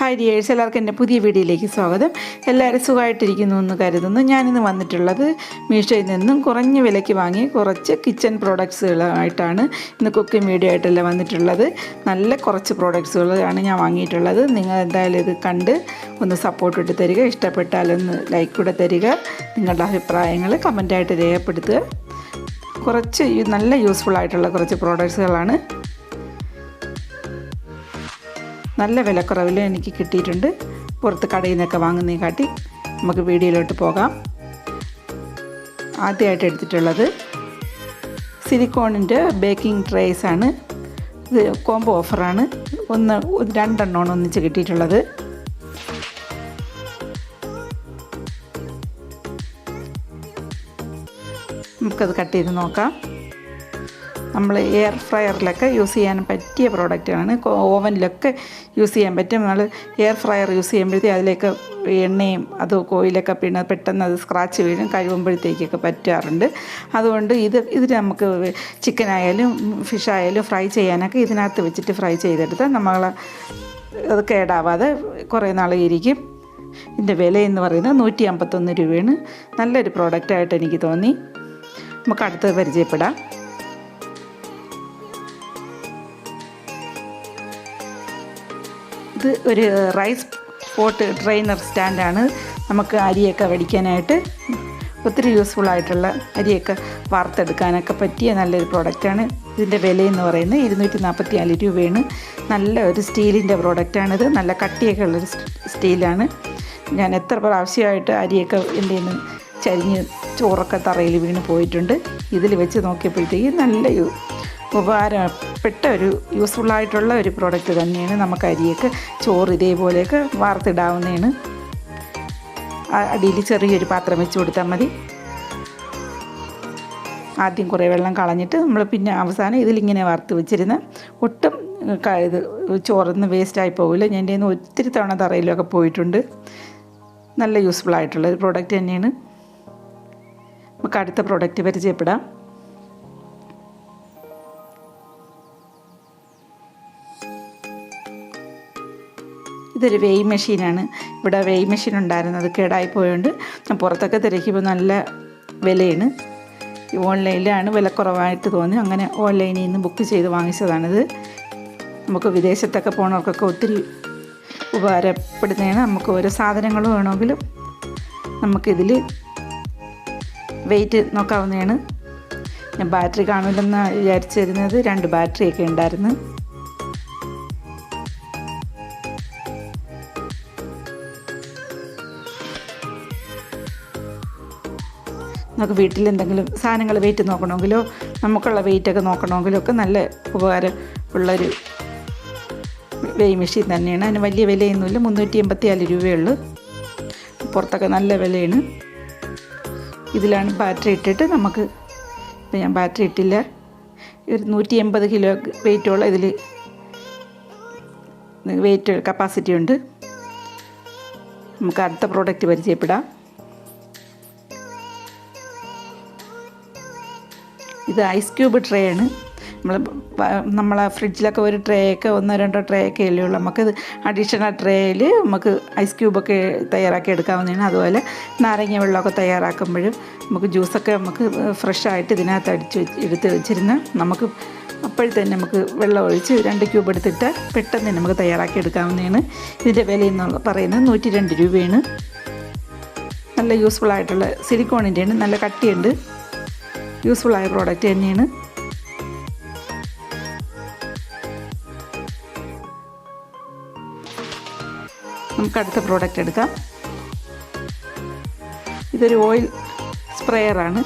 Hi dears എല്ലാവർക്കും എന്റെ പുതിയ വീഡിയോയിലേക്ക് സ്വാഗതം. എല്ലാവരും സുഖമായിട്ടിരിക്കുന്നു എന്ന് കരുതുന്നു. ഞാനിന്ന് വന്നിട്ടുള്ളത് മീഷോയിൽ നിന്നും കുറഞ്ഞ വിലയ്ക്ക് വാങ്ങി കുറച്ച് കിച്ചൺ പ്രോഡക്ട്സുകളായിട്ടാണ് ഇന്ന് കുക്കിംഗ് വീഡിയോ ആയിട്ടല്ല വന്നിട്ടുള്ളത്. നല്ല കുറച്ച് പ്രോഡക്ട്സുകളാണ് ഞാൻ വാങ്ങിയിട്ടുള്ളത്. നിങ്ങൾ എന്തായാലും ഇത് കണ്ട് ഒന്ന് സപ്പോർട്ട് ഇട്ട് തരിക. ഇഷ്ടപ്പെട്ടാലൊന്ന് ലൈക്ക് കൂടെ തരിക. നിങ്ങളുടെ അഭിപ്രായങ്ങൾ കമന്റായിട്ട് രേഖപ്പെടുത്തുക. കുറച്ച് നല്ല യൂസ്ഫുൾ ആയിട്ടുള്ള കുറച്ച് പ്രോഡക്ട്സുകളാണ് നല്ല വിലക്കുറവിൽ എനിക്ക് കിട്ടിയിട്ടുണ്ട്. പുറത്ത് കടയിൽ നിന്നൊക്കെ വാങ്ങുന്നതിനെ കാട്ടി നമുക്ക് വീഡിയോയിലോട്ട് പോകാം. ആദ്യമായിട്ട് എടുത്തിട്ടുള്ളത് സിലിക്കോണിന്റെ ബേക്കിംഗ് ട്രേസ് ആണ്. ഇത് കോംബോ ഓഫറാണ്. ഒന്ന് രണ്ടെണ്ണമാണ് ഒന്നിച്ച് കിട്ടിയിട്ടുള്ളത്. നമുക്കത് കട്ട് ചെയ്ത് നോക്കാം. നമ്മൾ എയർ ഫ്രയറിലൊക്കെ യൂസ് ചെയ്യാൻ പറ്റിയ പ്രോഡക്റ്റാണ് ഓവനിലൊക്കെ യൂസ് ചെയ്യാൻ പറ്റും നമ്മൾ എയർ ഫ്രയർ യൂസ് ചെയ്യുമ്പോഴത്തേക്ക് അതിലേക്ക് എണ്ണയും അത് കോയിലൊക്കെ പിന്നെ പെട്ടെന്ന് അത് സ്ക്രാച്ച് വീഴും കഴിവുമ്പോഴത്തേക്കൊക്കെ പറ്റാറുണ്ട്. അതുകൊണ്ട് ഇത് ഇതിന് നമുക്ക് ചിക്കനായാലും ഫിഷായാലും ഫ്രൈ ചെയ്യാനൊക്കെ ഇതിനകത്ത് വെച്ചിട്ട് ഫ്രൈ ചെയ്തെടുത്താൽ നമ്മൾ അത് കേടാവാതെ കുറേ നാൾ ഇരിക്കും ഇതിന്റെ വില എന്ന് പറയുന്നത് നൂറ്റി അമ്പത്തൊന്ന് രൂപയാണ്. നല്ലൊരു പ്രോഡക്റ്റായിട്ട് എനിക്ക് തോന്നി. നമുക്ക് അടുത്തത് പരിചയപ്പെടാം. ഇത് ഒരു റൈസ് പോട്ട് ട്രെയിനർ സ്റ്റാൻഡാണ് നമുക്ക് അരിയൊക്കെ വടിക്കാനായിട്ട് ഒത്തിരി യൂസ്ഫുൾ ആയിട്ടുള്ള അരിയൊക്കെ വാർത്തെടുക്കാനൊക്കെ പറ്റിയ നല്ലൊരു പ്രോഡക്റ്റാണ് ഇതിന്റെ വിലയെന്ന് പറയുന്നത് ഇരുന്നൂറ്റി നാൽപ്പത്തി നാല് രൂപയാണ്. നല്ല ഒരു സ്റ്റീലിന്റെ പ്രോഡക്റ്റാണിത് നല്ല കട്ടിയൊക്കെ ഉള്ളൊരു സ്റ്റീലാണ്. ഞാൻ എത്ര പ്രാവശ്യമായിട്ട് അരിയൊക്കെ എന്റെ നിന്ന് ചരിഞ്ഞ് ചോറൊക്കെ തറയിൽ വീണ് പോയിട്ടുണ്ട്. ഇതിൽ വെച്ച് നോക്കിയപ്പോഴത്തേക്ക് നല്ല ഉപകാരപ്പെട്ട ഒരു യൂസ്ഫുൾ ആയിട്ടുള്ള ഒരു പ്രോഡക്റ്റ് തന്നെയാണ് നമുക്ക് അരിയൊക്കെ ചോറ് ഇതേപോലെയൊക്കെ വാർത്തിടാവുന്നതാണ്. അടിയിൽ ചെറിയൊരു പാത്രം വെച്ച് കൊടുത്താൽ മതി. ആദ്യം കുറേ വെള്ളം കളഞ്ഞിട്ട് നമ്മൾ പിന്നെ അവസാനം ഇതിലിങ്ങനെ വറുത്ത് വെച്ചിരുന്ന് ഒട്ടും ഇത് ചോറൊന്നും വേസ്റ്റായി പോകില്ല ഞാൻ എന്റെ ഒത്തിരി തവണ തറയിലൊക്കെ പോയിട്ടുണ്ട്. നല്ല യൂസ്ഫുൾ ആയിട്ടുള്ള ഒരു പ്രോഡക്റ്റ് തന്നെയാണ്. നമുക്ക് അടുത്ത പ്രോഡക്റ്റ് പരിചയപ്പെടാം. ഇതൊരു വെയ് മെഷീനാണ്. ഇവിടെ വെയ് മെഷീൻ ഉണ്ടായിരുന്നു. അത് കേടായി പോയതുകൊണ്ട് ഞാൻ പുറത്തൊക്കെ തിരക്കിയപ്പോൾ നല്ല വിലയാണ്. ഓൺലൈനിലാണ് വില കുറവായിട്ട് തോന്നി. അങ്ങനെ ഓൺലൈനിൽ നിന്ന് ബുക്ക് ചെയ്ത് വാങ്ങിച്ചതാണിത്. നമുക്ക് വിദേശത്തൊക്കെ പോണവർക്കൊക്കെ ഒത്തിരി ഉപകാരപ്പെടുന്നതാണ്. നമുക്ക് ഓരോ സാധനങ്ങൾ വേണമെങ്കിലും നമുക്കിതിൽ വെയിറ്റ് നോക്കാവുന്നതാണ്. ഞാൻ ബാറ്ററി കാണില്ലെന്ന് വിചാരിച്ചിരുന്നത്. രണ്ട് ബാറ്ററിയൊക്കെ ഉണ്ടായിരുന്നു. നമുക്ക് വീട്ടിൽ എന്തെങ്കിലും സാധനങ്ങൾ വെയിറ്റ് നോക്കണമെങ്കിലോ നമുക്കുള്ള വെയിറ്റൊക്കെ നോക്കണമെങ്കിലോ ഒക്കെ നല്ല ഉപകാരം ഉള്ളൊരു വെയ് മെഷീൻ തന്നെയാണ്. അതിന് വലിയ വിലയൊന്നുമില്ല മുന്നൂറ്റി എൺപത്തി നാല് രൂപയുള്ളൂ. പുറത്തൊക്കെ നല്ല വിലയാണ്. ഇതിലാണ് ബാറ്ററി ഇട്ടിട്ട് നമുക്ക് ഇപ്പം ഞാൻ ബാറ്ററി ഇട്ടില്ല. ഒരു നൂറ്റി എൺപത് കിലോ വെയിറ്റുള്ള ഇതിൽ വെയിറ്റ് കപ്പാസിറ്റി ഉണ്ട്. നമുക്ക് അടുത്ത പ്രോഡക്റ്റ് പരിചയപ്പെടാം. ഇത് ഐസ് ക്യൂബ് ട്രേ ആണ്. നമ്മൾ നമ്മളെ ഫ്രിഡ്ജിലൊക്കെ ഒരു ട്രേ ഒക്കെ ഒന്നോ രണ്ടോ ട്രേ ഒക്കെ അല്ലേ ഉള്ളൂ. നമുക്ക് അഡീഷണൽ ട്രേയിൽ നമുക്ക് ഐസ് ക്യൂബൊക്കെ തയ്യാറാക്കി എടുക്കാവുന്നതാണ്. അതുപോലെ നാരങ്ങ വെള്ളമൊക്കെ തയ്യാറാക്കുമ്പോഴും നമുക്ക് ജ്യൂസൊക്കെ നമുക്ക് ഫ്രഷായിട്ട് ഇതിനകത്ത് അടിച്ച് എടുത്ത് വെച്ചിരുന്ന് നമുക്ക് അപ്പോഴത്തന്നെ നമുക്ക് വെള്ളം ഒഴിച്ച് രണ്ട് ക്യൂബ് എടുത്തിട്ട് പെട്ടെന്ന് നമുക്ക് തയ്യാറാക്കി എടുക്കാവുന്നതാണ്. ഇതിന്റെ വില എന്ന് പറയുന്നത് നൂറ്റി രണ്ട് രൂപയാണ്. നല്ല യൂസ്ഫുൾ ആയിട്ടുള്ള സിലിക്കോണിന്റെയാണ് നല്ല കട്ടിയുണ്ട്. യൂസ്ഫുൾ ആയ പ്രോഡക്റ്റ് തന്നെയാണ്. നമുക്ക് അടുത്ത പ്രോഡക്റ്റ് എടുക്കാം. ഇതൊരു ഓയിൽ സ്പ്രെയറാണ്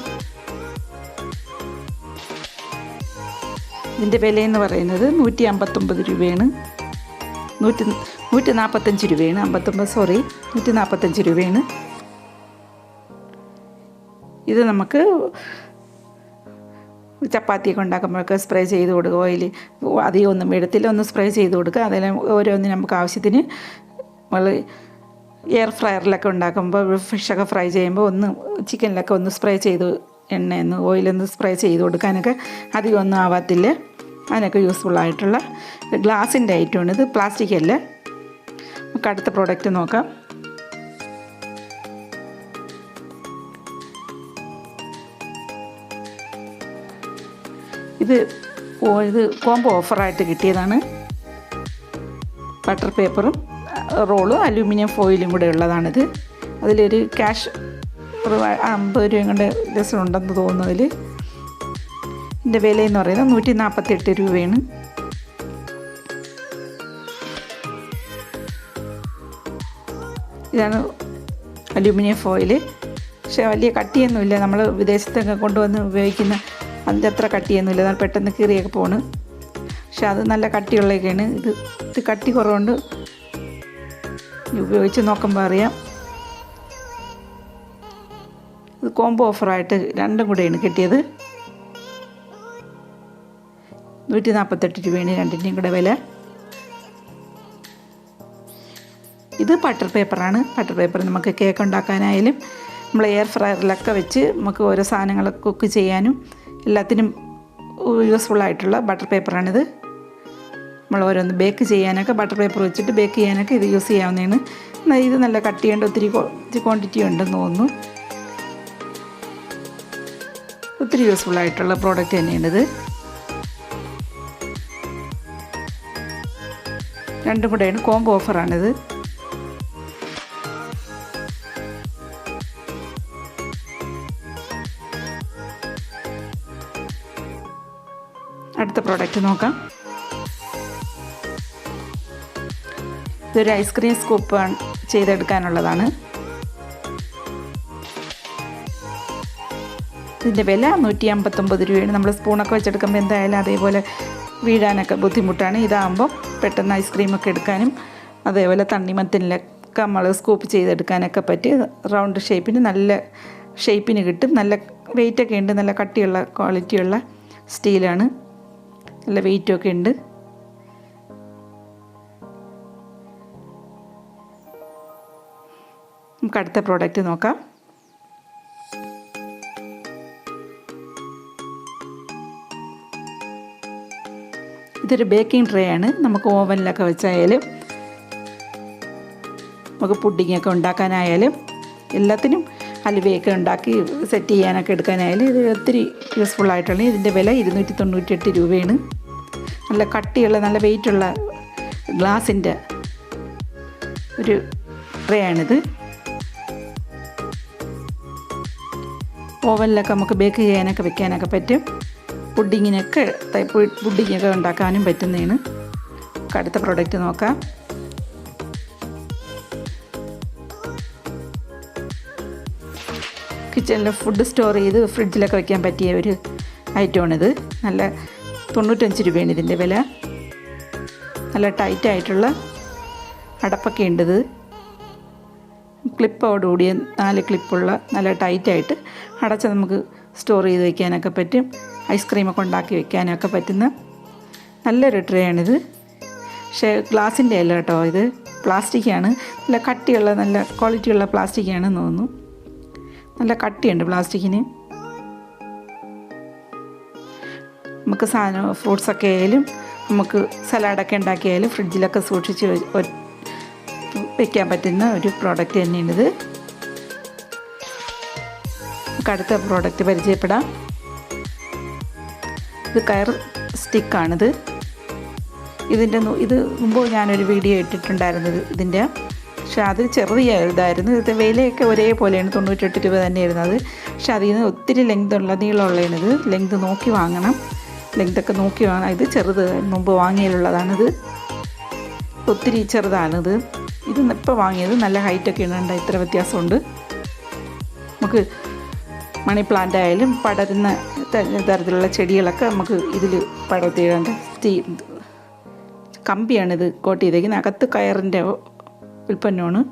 ഇതിന്റെ വിലയെന്ന് പറയുന്നത് നൂറ്റി അമ്പത്തൊമ്പത് രൂപയാണ്. നൂറ്റി നൂറ്റി നാൽപ്പത്തഞ്ച് രൂപയാണ്. അമ്പത്തൊമ്പത് സോറി നൂറ്റി നാൽപ്പത്തഞ്ച് രൂപയാണ്. ഇത് നമുക്ക് ചപ്പാത്തിയൊക്കെ ഉണ്ടാക്കുമ്പോഴൊക്കെ സ്പ്രേ ചെയ്ത് കൊടുക്കുക. ഓയിൽ അധികം ഒന്നും എടുത്തില്ല. ഒന്ന് സ്പ്രേ ചെയ്ത് കൊടുക്കുക. അതെല്ലാം ഓരോന്നിന് നമുക്ക് ആവശ്യത്തിന് നമ്മൾ എയർ ഫ്രയറിലൊക്കെ ഉണ്ടാക്കുമ്പോൾ ഫിഷൊക്കെ ഫ്രൈ ചെയ്യുമ്പോൾ ഒന്ന് ചിക്കനിലൊക്കെ ഒന്ന് സ്പ്രേ ചെയ്ത് എണ്ണയൊന്ന് ഓയിലൊന്ന് സ്പ്രേ ചെയ്ത് കൊടുക്കാനൊക്കെ അധികം ഒന്നും ആവാത്തില്ല. അതിനൊക്കെ യൂസ്ഫുൾ ആയിട്ടുള്ള ഗ്ലാസിന്റെ ഐറ്റമാണ് ഇത്. പ്ലാസ്റ്റിക് അല്ല. നമുക്ക് അടുത്ത പ്രോഡക്റ്റ് നോക്കാം. ഇത് ഇത് കോംബോ ഓഫറായിട്ട് കിട്ടിയതാണ്. ബട്ടർ പേപ്പറും റോളും അലൂമിനിയം ഫോയിലും കൂടെ ഉള്ളതാണിത്. അതിലൊരു ക്യാഷ് ഒരു അമ്പത് രൂപയും കൊണ്ട് രസം ഉണ്ടെന്ന് തോന്നുന്നതിൽ ഇതിന്റെ വിലയെന്ന് പറയുന്നത് നൂറ്റി നാൽപ്പത്തെട്ട് രൂപയാണ്. ഇതാണ് അലൂമിനിയം ഫോയിൽ പക്ഷേ വലിയ കട്ടിയൊന്നുമില്ല. നമ്മൾ വിദേശത്തൊക്കെ കൊണ്ടുവന്ന് ഉപയോഗിക്കുന്ന അതിന്റെ അത്ര കട്ടിയൊന്നുമില്ല. എന്നാൽ പെട്ടെന്ന് കീറിയൊക്കെ പോണ്. പക്ഷെ അത് നല്ല കട്ടിയുള്ളതൊക്കെയാണ്. ഇത് ഇത് കട്ടി കുറവുണ്ട്. ഉപയോഗിച്ച് നോക്കുമ്പോൾ അറിയാം. ഇത് കോംബോ ഓഫറായിട്ട് രണ്ടും കൂടെയാണ് കിട്ടിയത്. നൂറ്റി നാൽപ്പത്തെട്ട് രൂപയാണ് രണ്ടിന്റെയും കൂടെ വില. ഇത് ബട്ടർ പേപ്പറാണ് ബട്ടർ പേപ്പർ നമുക്ക് കേക്ക് ഉണ്ടാക്കാനായാലും നമ്മൾ എയർ ഫ്രയറിലൊക്കെ വെച്ച് നമുക്ക് ഓരോ സാധനങ്ങൾ കുക്ക് ചെയ്യാനും എല്ലാത്തിനും യൂസ്ഫുൾ ആയിട്ടുള്ള ബട്ടർ പേപ്പറാണിത് നമ്മൾ ഓരോന്ന് ബേക്ക് ചെയ്യാനൊക്കെ ബട്ടർ പേപ്പർ വെച്ചിട്ട് ബേക്ക് ചെയ്യാനൊക്കെ ഇത് യൂസ് ചെയ്യാവുന്നതാണ്. ഇത് നല്ല കട്ട് ചെയ്യേണ്ട ഒത്തിരി ക്വാണ്ടിറ്റി ഉണ്ടെന്ന് തോന്നുന്നു. ഒത്തിരി യൂസ്ഫുൾ ആയിട്ടുള്ള പ്രോഡക്റ്റ് തന്നെയാണിത്. രണ്ടും കൂടെയാണ് കോംബോ ഓഫറാണിത് അടുത്ത പ്രോഡക്റ്റ് നോക്കാം. ഇതൊരു ഐസ്ക്രീം സ്കൂപ്പ് ചെയ്തെടുക്കാനുള്ളതാണ്. ഇതിന്റെ വില നൂറ്റി അമ്പത്തൊമ്പത് രൂപയാണ് നമ്മൾ സ്പൂണൊക്കെ വെച്ചെടുക്കുമ്പോൾ എന്തായാലും അതേപോലെ വീഴാനൊക്കെ ബുദ്ധിമുട്ടാണ്. ഇതാകുമ്പോൾ പെട്ടെന്ന് ഐസ്ക്രീമൊക്കെ എടുക്കാനും അതേപോലെ തണ്ണിമത്തിനിലൊക്കെ നമ്മൾ സ്കൂപ്പ് ചെയ്തെടുക്കാനൊക്കെ പറ്റി റൗണ്ട് ഷേപ്പിന് നല്ല ഷേപ്പിന് കിട്ടും. നല്ല വെയിറ്റൊക്കെ ഉണ്ട്. നല്ല കട്ടിയുള്ള ക്വാളിറ്റിയുള്ള സ്റ്റീലാണ് നല്ല വെയിറ്റൊക്കെ ഉണ്ട്. നമുക്ക് അടുത്ത പ്രോഡക്റ്റ് നോക്കാം. ഇതൊരു ബേക്കിംഗ് ട്രേ ആണ്. നമുക്ക് ഓവനിലൊക്കെ വെച്ചായാലും നമുക്ക് പുഡിങ്ങൊക്കെ ഉണ്ടാക്കാനായാലും എല്ലാത്തിനും ഹലുവയൊക്കെ ഉണ്ടാക്കി സെറ്റ് ചെയ്യാനൊക്കെ എടുക്കാനായാലും ഇത് ഒത്തിരി യൂസ്ഫുൾ ആയിട്ടുള്ള ഇതിന്റെ വില ഇരുന്നൂറ്റി തൊണ്ണൂറ്റെട്ട് രൂപയാണ്. നല്ല കട്ടിയുള്ള നല്ല വെയിറ്റുള്ള ഗ്ലാസിന്റെ ഒരു ട്രേയാണിത് ഓവനിലൊക്കെ നമുക്ക് ബേക്ക് ചെയ്യാനൊക്കെ വെക്കാനൊക്കെ പറ്റും. പുഡിങ്ങിനൊക്കെ പുഡിങ്ങൊക്കെ ഉണ്ടാക്കാനും പറ്റുന്നതാണ്. അടുത്ത പ്രോഡക്റ്റ് നോക്കാം. കിച്ചണിൽ ഫുഡ് സ്റ്റോർ ചെയ്ത് ഫ്രിഡ്ജിലൊക്കെ വയ്ക്കാൻ പറ്റിയ ഒരു ഐറ്റമാണിത് നല്ല തൊണ്ണൂറ്റഞ്ച് രൂപയാണ് ഇതിന്റെ വില. നല്ല ടൈറ്റ് ആയിട്ടുള്ള അടപ്പൊക്കെ ഉണ്ട് ഇത് ക്ലിപ്പോടുകൂടിയ നാല് ക്ലിപ്പുള്ള നല്ല ടൈറ്റായിട്ട് അടച്ച് നമുക്ക് സ്റ്റോർ ചെയ്ത് വയ്ക്കാനൊക്കെ പറ്റും. ഐസ്ക്രീമൊക്കെ ഉണ്ടാക്കി വയ്ക്കാനൊക്കെ പറ്റുന്ന നല്ലൊരു ട്രേ ആണിത്. പക്ഷേ ഗ്ലാസിന്റെ അല്ല കേട്ടോ ഇത്. പ്ലാസ്റ്റിക്കാണ് നല്ല കട്ടിയുള്ള നല്ല ക്വാളിറ്റിയുള്ള പ്ലാസ്റ്റിക്കാണെന്ന് തോന്നുന്നു. നല്ല കട്ടിയുണ്ട് പ്ലാസ്റ്റിക്കിന്. നമുക്ക് സാധനം ഫ്രൂട്ട്സൊക്കെ ആയാലും നമുക്ക് സലാഡൊക്കെ ഉണ്ടാക്കിയാലും ഫ്രിഡ്ജിലൊക്കെ സൂക്ഷിച്ച് വയ്ക്കാൻ പറ്റുന്ന ഒരു പ്രോഡക്റ്റ് തന്നെയാണിത്. നമുക്ക് അടുത്ത പ്രോഡക്റ്റ് പരിചയപ്പെടാം. ഇത് കയർ സ്റ്റിക്കാണിത് ഇതിന്റെ ഇത് മുമ്പ് ഞാനൊരു വീഡിയോ ഇട്ടിട്ടുണ്ടായിരുന്നത് ഇതിന്റെ പക്ഷെ അത് ചെറിയ ഇതായിരുന്നു. ഇത് വിലയൊക്കെ ഒരേപോലെയാണ്. തൊണ്ണൂറ്റെട്ട് രൂപ ഇരുന്നത് പക്ഷെ അതിൽ നിന്ന് ഒത്തിരി ലെങ്ത് ഉള്ള നീളമുള്ളതാണ് ഇത്. ലെങ്ത് നോക്കി വാങ്ങണം. ലെങ്തൊക്കെ നോക്കി വാങ്ങണം. ഇത് ചെറുത് മുമ്പ് വാങ്ങിയതിലുള്ളതാണിത് ഒത്തിരി ചെറുതാണിത് ഇത്. ഇപ്പോൾ വാങ്ങിയത് നല്ല ഹൈറ്റൊക്കെ ഉണ്ട് ഇത്ര വ്യത്യാസമുണ്ട്. നമുക്ക് മണി പ്ലാന്റ് ആയാലും പടരുന്ന തരത്തിലുള്ള ചെടികളൊക്കെ നമുക്ക് ഇതിൽ പടർത്തിയിടേണ്ട കമ്പിയാണിത് കോട്ട് ചെയ്തേക്കുന്നത്. അകത്ത് കയറിന്റെ ഉൽപ്പന്നമാണ്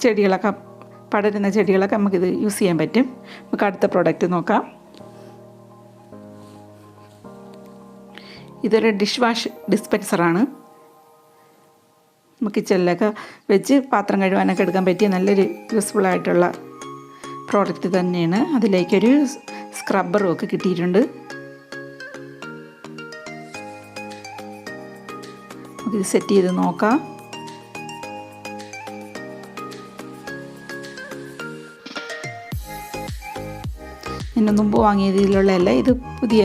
ചെടികളൊക്കെ പടരുന്ന ചെടികളൊക്കെ നമുക്കിത് യൂസ് ചെയ്യാൻ പറ്റും. നമുക്ക് അടുത്ത പ്രോഡക്റ്റ് നോക്കാം. ഇതൊരു ഡിഷ് വാഷ് ഡിസ്പെൻസറാണ് നമുക്ക് കിച്ചണിലൊക്കെ വെച്ച് പാത്രം കഴുകാനൊക്കെ എടുക്കാൻ പറ്റിയ നല്ലൊരു യൂസ്ഫുൾ ആയിട്ടുള്ള പ്രോഡക്റ്റ് തന്നെയാണ്. അതിലേക്കൊരു സ്ക്രബ്ബറും ഒക്കെ കിട്ടിയിട്ടുണ്ട്. നമുക്കിത് സെറ്റ് ചെയ്ത് നോക്കാം. ഞാൻ മുമ്പ് വാങ്ങിയതിലുള്ളതല്ല ഇത് പുതിയ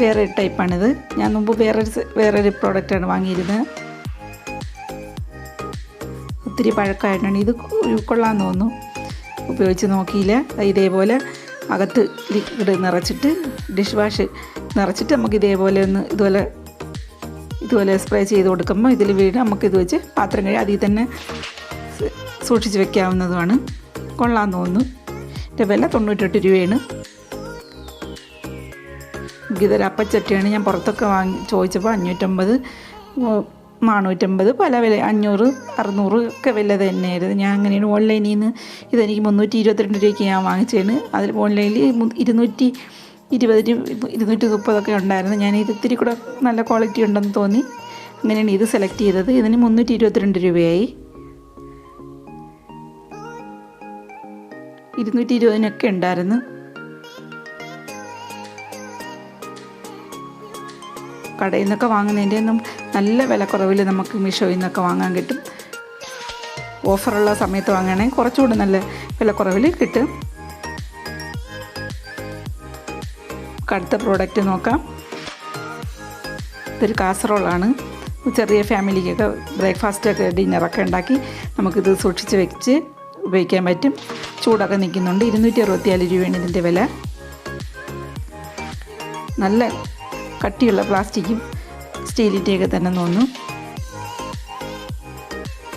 വേറെ ടൈപ്പാണിത് ഞാൻ മുമ്പ് വേറൊരു വേറൊരു പ്രോഡക്റ്റാണ് വാങ്ങിയിരുന്നത്. ഒത്തിരി പഴക്കമായിട്ടാണ് ഇത് ഉൾക്കൊള്ളാൻ കൊള്ളാൻ തോന്നുന്നു. ഉപയോഗിച്ച് നോക്കിയില്ല. ഇതേപോലെ അകത്ത് ലിക്വിഡ് നിറച്ചിട്ട് ഡിഷ് വാഷ് നിറച്ചിട്ട് നമുക്ക് ഇതേപോലെ ഒന്ന് ഇതുപോലെ ഇതുപോലെ സ്പ്രേ ചെയ്ത് കൊടുക്കുമ്പോൾ ഇതിൽ വീട് നമുക്ക് ഇത് വെച്ച് പാത്രം കഴിയും അതിൽ തന്നെ സൂക്ഷിച്ച് വെക്കാവുന്നതുമാണ്. കൊള്ളാൻ തോന്നുന്നു. ഇതിന്റെ വില തൊണ്ണൂറ്റെട്ട് രൂപയാണ്. ഇതൊരു അപ്പച്ചട്ടിയാണ് ഞാൻ പുറത്തൊക്കെ വാങ്ങി ചോദിച്ചപ്പോൾ അഞ്ഞൂറ്റമ്പത് നാനൂറ്റമ്പത് പല വില അഞ്ഞൂറ് അറുന്നൂറ് ഒക്കെ വില തന്നെയായിരുന്നു. ഞാൻ അങ്ങനെയാണ് ഓൺലൈനിൽ നിന്ന് ഇതെനിക്ക് മുന്നൂറ്റി ഇരുപത്തിരണ്ട് രൂപയ്ക്ക് ഞാൻ വാങ്ങിച്ചതാണ് അതിൽ ഓൺലൈനിൽ ഇരുന്നൂറ്റി ഇരുപത് ഇരുന്നൂറ്റി മുപ്പതൊക്കെ ഉണ്ടായിരുന്നു. ഞാൻ ഇത് ഇത്തിരി കൂടെ നല്ല ക്വാളിറ്റി ഉണ്ടെന്ന് തോന്നി. അങ്ങനെയാണ് ഇത് സെലക്ട് ചെയ്തത്. ഇതിന് മുന്നൂറ്റി ഇരുപത്തിരണ്ട് രൂപയായി. ഇരുന്നൂറ്റി ഇരുപതിനൊക്കെ ഉണ്ടായിരുന്നു. കടയിൽ നിന്നൊക്കെ വാങ്ങുന്നതിന്റെ ഒന്നും നല്ല വിലക്കുറവിൽ നമുക്ക് മീഷോയിൽ നിന്നൊക്കെ വാങ്ങാൻ കിട്ടും. ഓഫറുള്ള സമയത്ത് വാങ്ങുകയാണെങ്കിൽ കുറച്ചുകൂടി നല്ല വിലക്കുറവിൽ കിട്ടും. അടുത്ത പ്രോഡക്റ്റ് നോക്കാം. ഇതൊരു കാസറോളാണ്. ചെറിയ ഫാമിലിക്കൊക്കെ ബ്രേക്ക്ഫാസ്റ്റൊക്കെ ഡിന്നറൊക്കെ ഉണ്ടാക്കി നമുക്കിത് സൂക്ഷിച്ച് വെച്ച് ഉപയോഗിക്കാൻ പറ്റും. ചൂടൊക്കെ നിൽക്കുന്നുണ്ട്. ഇരുന്നൂറ്റി അറുപത്തിനാല് രൂപയാണ് ഇതിന്റെ വില. നല്ല കട്ടിയുള്ള പ്ലാസ്റ്റിക്കും സ്റ്റീലിന്റെയൊക്കെ തന്നെ തോന്നുന്നു.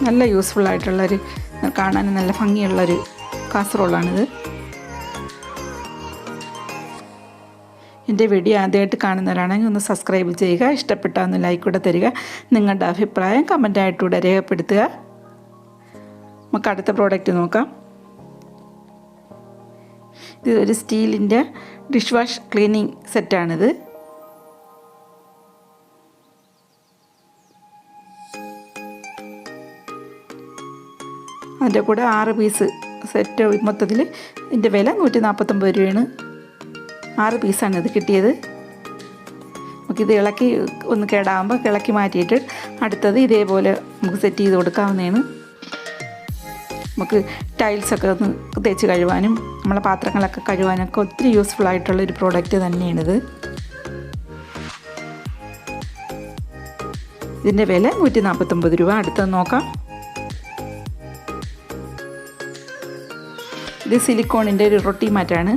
നല്ല യൂസ്ഫുൾ ആയിട്ടുള്ളൊരു കാണാൻ നല്ല ഭംഗിയുള്ളൊരു കാസറോളാണിത്. എന്റെ വീഡിയോ ആദ്യമായിട്ട് കാണുന്നവരാണെങ്കിൽ ഒന്ന് സബ്സ്ക്രൈബ് ചെയ്യുക ഇഷ്ടപ്പെട്ടാൽ ഒന്ന് ലൈക്ക് കൂടെ തരിക നിങ്ങളുടെ അഭിപ്രായം കമന്റായിട്ടൂടെ രേഖപ്പെടുത്തുക. നമുക്ക് അടുത്ത പ്രോഡക്റ്റ് നോക്കാം. ഇത് ഒരു സ്റ്റീലിന്റെ ഡിഷ് വാഷ് ക്ലീനിങ് സെറ്റാണിത് അതിന്റെ കൂടെ ആറ് പീസ് സെറ്റ് മൊത്തത്തിൽ ഇതിന്റെ വില നൂറ്റി നാൽപ്പത്തൊമ്പത് രൂപയാണ്. ആറ് പീസാണ് ഇത് കിട്ടിയത്. നമുക്ക് ഇത് ഇളക്കി ഒന്ന് കേടാകുമ്പോൾ ഇളക്കി മാറ്റിയിട്ട് അടുത്തത് ഇതേപോലെ നമുക്ക് സെറ്റ് ചെയ്ത് കൊടുക്കാവുന്നതാണ്. നമുക്ക് ടൈൽസൊക്കെ ഒന്ന് തേച്ച് കഴുകാനും നമ്മളെ പാത്രങ്ങളൊക്കെ കഴുവാനൊക്കെ ഒത്തിരി യൂസ്ഫുൾ ആയിട്ടുള്ള ഒരു പ്രോഡക്റ്റ് തന്നെയാണിത്. ഇതിന്റെ വില നൂറ്റി നാൽപ്പത്തൊമ്പത് രൂപ. അടുത്തത് നോക്കാം. ഇത് സിലിക്കോണിന്റെ ഒരു റൊട്ടി മാറ്റാണ്.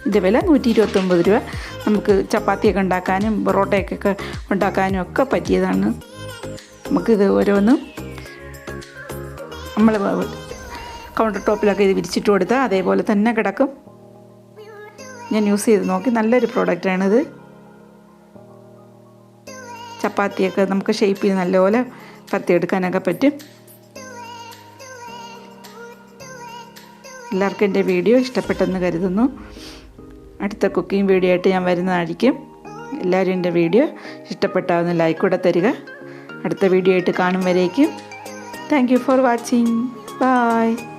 ഇതിന്റെ വില നൂറ്റി ഇരുപത്തൊമ്പത് രൂപ. നമുക്ക് ചപ്പാത്തിയൊക്കെ ഉണ്ടാക്കാനും പൊറോട്ടയൊക്കെ ഉണ്ടാക്കാനും ഒക്കെ പറ്റിയതാണ്. നമുക്കിത് ഓരോന്നും നമ്മൾ കൗണ്ടർ ടോപ്പിലൊക്കെ ഇത് വിരിച്ചിട്ട് കൊടുത്താൽ അതേപോലെ തന്നെ കിടക്കും. ഞാൻ യൂസ് ചെയ്ത് നോക്കി. നല്ലൊരു പ്രോഡക്റ്റാണിത് ചപ്പാത്തിയൊക്കെ നമുക്ക് ഷേപ്പിൽ നല്ലപോലെ പരത്തിയെടുക്കാനൊക്കെ പറ്റും. എല്ലാവർക്കും എന്റെ വീഡിയോ ഇഷ്ടപ്പെട്ടെന്ന് കരുതുന്നു. അടുത്ത കുക്കിംഗ് വീഡിയോ ആയിട്ട് ഞാൻ വരുന്നതായിരിക്കും. എല്ലാവരും എന്റെ വീഡിയോ ഇഷ്ടപ്പെട്ടാവുന്ന ലൈക്ക് കൂടെ തരിക. അടുത്ത വീഡിയോ ആയിട്ട് കാണും വരേക്കും. Thank you for watching bye